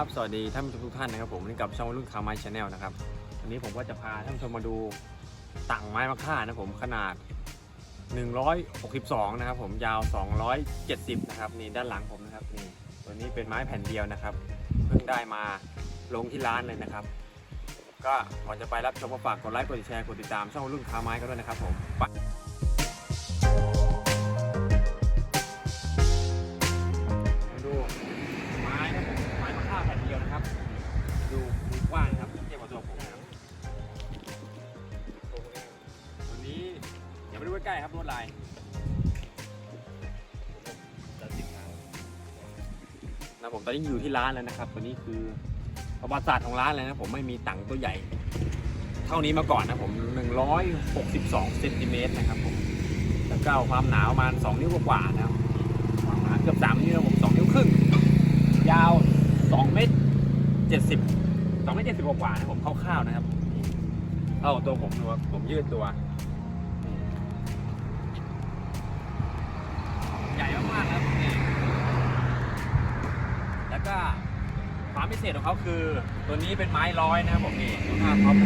ครับ สวัสดีท่านผู้ชมทุกท่านนะครับผมนี่กับช่องรุ่นคาร์ไม้ชาแนลนะครับวันนี้ผมก็จะพาท่านผู้ชมมาดูต่างไม้มะค่านะผมขนาด 162 นะครับผมยาว 270 นะครับนี่ด้านหลังผมนะครับนี่ตัวนี้เป็นไม้แผ่นเดียวนะครับ เพิ่งได้มาลงที่ร้านเลยนะครับ ก็ก่อนจะไปรับชมก็ฝากกดไลค์กดแชร์กดติดตามช่องรุ่นคาร์ไม้กันด้วยนะครับผมไป ล้ๆครับลวดลายนะผมตอนนี้อยู่ที่ร้านแล้วนะครับตัวนี้คือประวัติศาสตร์ของร้านเลยนะผมไม่มีตังตัวใหญ่ เท่านี้มาก่อนนะผม 162เซนติเมตรนะครับผมแล้วก็ความหนาประมาณ2นิ้วกว่าๆนะครับความหนาเกือบ3นิ้วนะผม2นิ้วครึ่งยาว2เมตร70 2เมตร70กว่าๆนะผมคร่าวๆนะครับเท่าตัวผมดูว่าผมยืดตัว ใหญ่มากๆนะครับนี่แล้วก็ความ พิเศษของเขาคือ ตัวนี้เป็นไม้ร้อยนะครับผมนี่ดูหน้าท็อป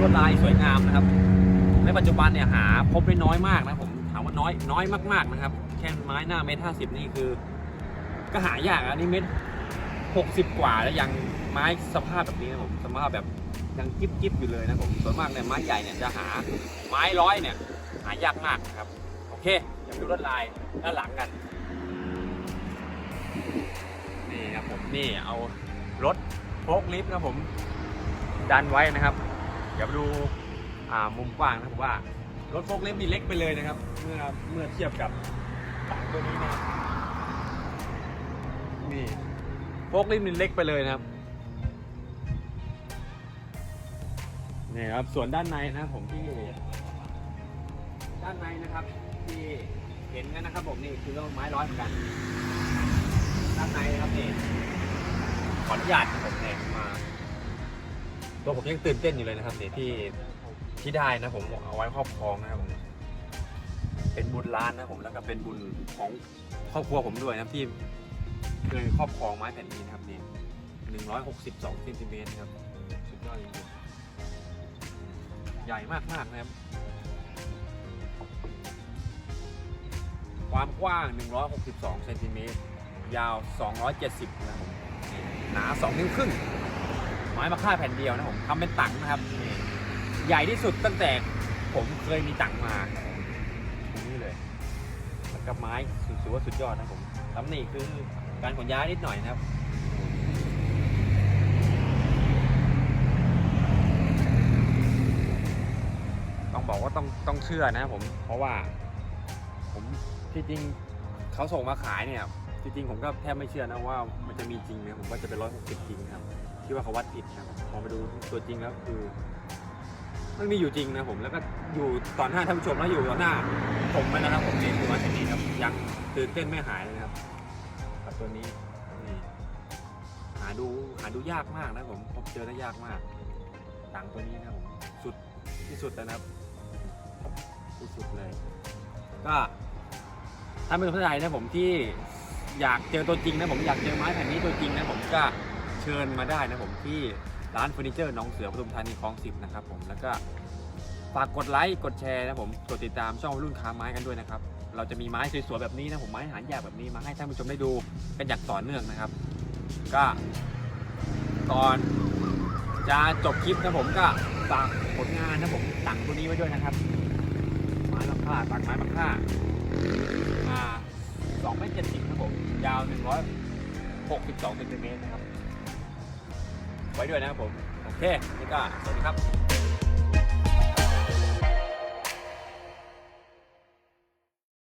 ลวดลายสวยงามนะครับ ในปัจจุบันเนี่ยหาพบได้น้อยมากนะผมถามว่าน้อยน้อยมากๆนะครับ แค่ไม้หน้าเมตรห้าสิบนี่คือ ก็หายากอันนี้เมตรหกสิบกว่าแล้วยังไม้สภาพแบบนี้นะผมสภาพแบบยังจิ๊บจิบอยู่เลยนะผมส่วนมากเนี่ยไม้ใหญ่เนี่ยจะหาไม้ร้อยเนี่ยหายากมากนะครับ โอเคเดี๋ยวดูลวดลายด้านหลังกัน นี่เอารถโฟกลิฟต์นะผมดันไว้นะครับ เดี๋ยวดูมุมกว้างนะผมว่ารถโฟกลิฟต์นี่เล็กไปเลยนะครับ เมื่อเมื่อเทียบกับถังตัวนี้นะนี่โฟกลิฟต์นี่เล็กไปเลยนะครับนี่ครับส่วนด้านในนะผมที่ด้านในนะครับที่เห็นกันนะครับผมนี่คือไม้ร้อยเหมือนกัน ด้านในนะครับนี่ ขออนุญาตผมเนี่ยมาตัวผมยังตื่นเต้นอยู่เลยนะครับนี่ที่ที่ได้นะผมเอาไว้ครอบครองนะครับผมเป็นบุญร้านนะผมแล้วก็เป็นบุญของครอบครัวผมด้วยนะที่เคยครอบครองไม้แผ่นนี้นะครับนี่หนึ่งร้อยหกสิบสองเซนติเมตรครับสุดยอดจริงๆใหญ่มากมากๆนะครับ ความกว้าง 162เซนติเมตรยาว 270 นะครับผม หนา 2 นิ้วครึ่งไม้มะค่าแผ่นเดียวนะผมทำเป็นตังนะครับนี่ใหญ่ที่สุดตั้งแต่ผมเคยมีตังมาตรงนี้เลยแล้วกับไม้ถือว่าสุดยอดนะผมตำหนิคือการขนย้ายนิดหน่อยนะครับต้องบอกว่าต้องต้องเชื่อนะผม เพราะว่า ผมที่จริงเขาส่งมาขายเนี่ย จริงๆผมก็แทบไม่เชื่อนะว่ามันจะมีจริงนะผมว่าจะเป็นร้อยหกสิบจริงครับคิดว่าเขาวัดผิดนะครับพอมาดูตัวจริงแล้วคือมันมีอยู่จริงนะผมแล้วก็อยู่ต่อหน้าท่านผู้ชมแล้วอยู่ต่อหน้า ผมนะครับ ผมนี่คือมาชนิดครับยังตื่นเต้นไม่หายเลยครับกับตัวนี้นี่หาดูหาดูยากมากนะผมพบเจอได้ยากมากตังตัวนี้นะผมสุดที่สุดแล้วนะครับ ที่สุดเลย ก็ถ้าเป็นคนไทยนะผมที่ อยากเจอตัวจริงนะผมอยากเจอไม้แผ่นนี้ตัวจริงนะผมก็เชิญมาได้นะผมที่ร้านเฟอร์นิเจอร์น้องเสือปทุมธานีคลองสิบนะครับผมแล้วก็ฝากกดไลค์กดแชร์นะผมกดติดตามช่องรุ่นค้าไม้กันด้วยนะครับเราจะมีไม้สวยๆแบบนี้นะผมไม้หายากแบบนี้มาให้ท่านผู้ชมได้ดูกันอย่างต่อเนื่องนะครับ ก็ก่อนจะจบคลิปนะผมก็ฝากผลงานนะผมสั่งตัวนี้ไว้ด้วยนะครับไม้มะค่าตักไม้มะค่า 2เมตรเจ็ดสิบครับผม ยาวหนึ่งร้อยหกสิบสองเซนติเมตรนะครับ ไว้ด้วยนะครับผม โอเคนี่ก็สวัสดีครับ